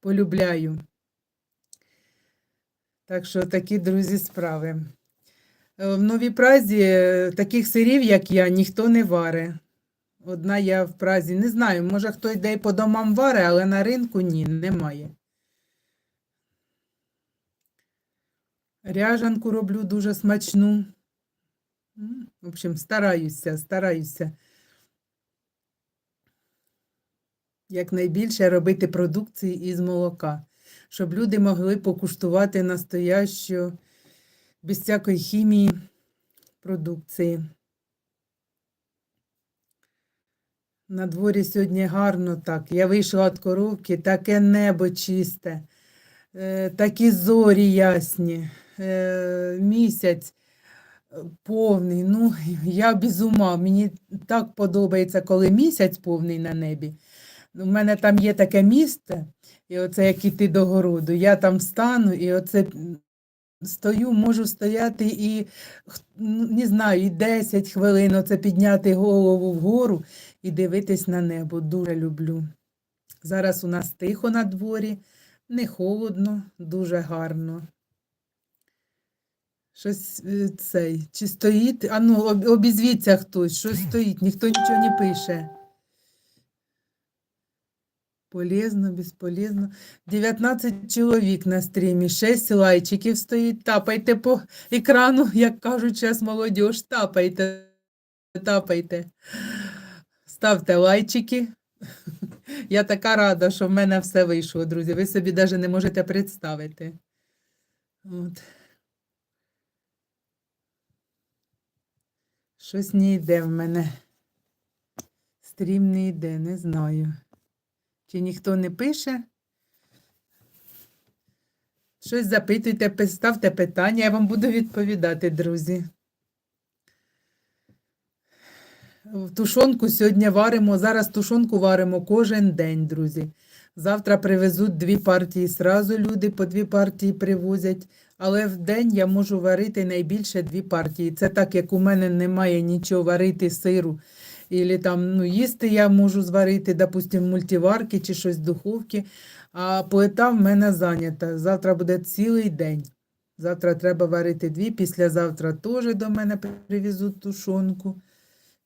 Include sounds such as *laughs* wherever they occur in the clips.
полюбляю. Так що такі, друзі, справи. Е, В новій празі е, таких сирів, як я, ніхто не варить. Одна я в празі не знаю, може хто йде по домам варить, але на ринку ні, немає. Ряжанку роблю дуже смачну. В общем, стараюся, стараюся якнайбільше робити продукції із молока, щоб люди могли покуштувати настоящу, без всякої хімії продукції. На дворі сьогодні гарно так. Я вийшла від коровки, таке небо чисте, е, такі зорі ясні, е, місяць е, повний. Ну, я без ума. Мені так подобається, коли місяць повний на небі. У мене там є таке місце, і оце як іти до городу. Я там стану, і оце стою, можу стояти і не знаю, і 10 хвилин оце підняти голову вгору і дивитись на небо. Дуже люблю. Зараз у нас тихо на дворі, не холодно, дуже гарно. Щось е, цей, чи стоїть, а ну, обізвіться хтось, щось стоїть, ніхто нічого не пише. Полезно, безполезно. 19 чоловік на стрімі, 6 лайчиків стоїть. Тапайте по екрану, *laughs* як кажуть зараз молодіж, тапайте, тапайте. Ставте лайчики. *laughs* Я така рада, що в мене все вийшло, друзі. Ви собі навіть не можете представити. От. Щось не йде в мене. Стрім не йде, не знаю. Чи ніхто не пише? Щось запитуйте, ставте питання, я вам буду відповідати, друзі. Тушонку сьогодні варимо, зараз тушонку варимо кожен день, друзі. Завтра привезуть дві партії. Сразу люди по дві партії привозять. Але в день я можу варити найбільше дві партії. Це так, як у мене немає нічого варити сиру. Ілі там, ну, їсти я можу зварити, допустим, мультиварки чи щось в духовці, а плита в мене зайнята. Завтра буде цілий день. Завтра треба варити дві, післязавтра теж до мене привезуть тушонку.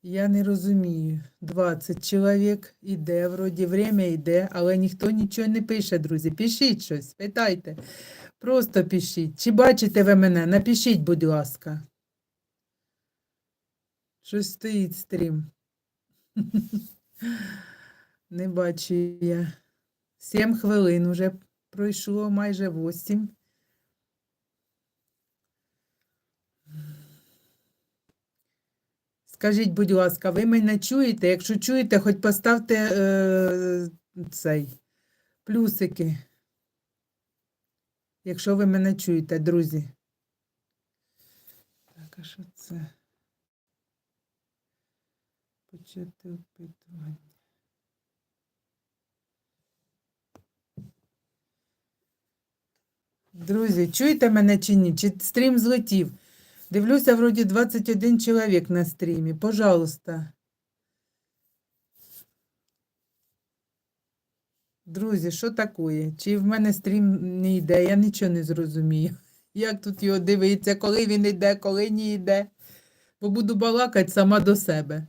Я не розумію. 20 чоловік іде, вроді время йде, але ніхто нічого не пише, друзі. Пишіть щось, питайте. Просто пишіть. Чи бачите ви мене? Напишіть, будь ласка. Щось стоїть стрім. *laughs* Не бачу я. Сім хвилин уже пройшло, майже восім. Скажіть, будь ласка, ви мене чуєте? Якщо чуєте, хоч поставте е, цей плюсики. Якщо ви мене чуєте, друзі. Так, а що це? Почати опитування. Друзі, чуєте мене чи ні? Чи стрім злетів? Дивлюся, вроді 21 чоловік на стрімі. Пожалуйста. Друзі, що таке? Чи в мене стрім не йде? Я нічого не зрозумію. Як тут його дивитися, коли він йде, коли не йде. Бо буду балакати сама до себе.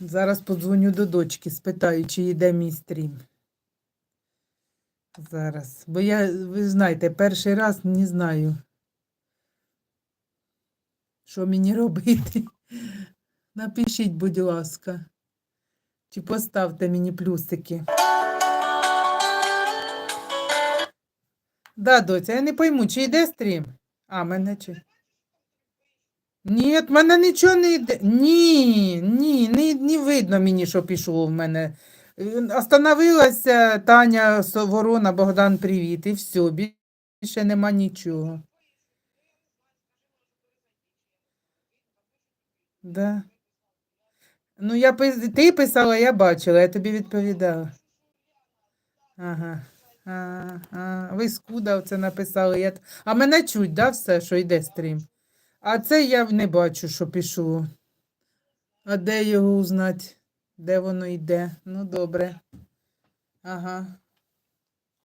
Зараз подзвоню до дочки, спитаю, чи йде мій стрім. Зараз. Бо я, ви знаєте, перший раз не знаю, що мені *laughs* робити. Напишіть, будь ласка. Чи поставте мені плюсики. Да, доця, я не пойму, чи йде стрім? А, мене чи. Ні, в мене нічого не йде. Ні, ні, не, не видно мені, що пішло в мене. Остановилася Таня Со- Ворона, Богдан, привіт, і все, більше нема нічого. Да. Ну, я ти писала, я бачила, я тобі відповідала. Ага. А, а, ви скуда це написали. Я... А мене чуть, да, все, що йде стрім? А це я не бачу, що пішло. А де його узнати? Де воно йде? Ну, добре. Ага.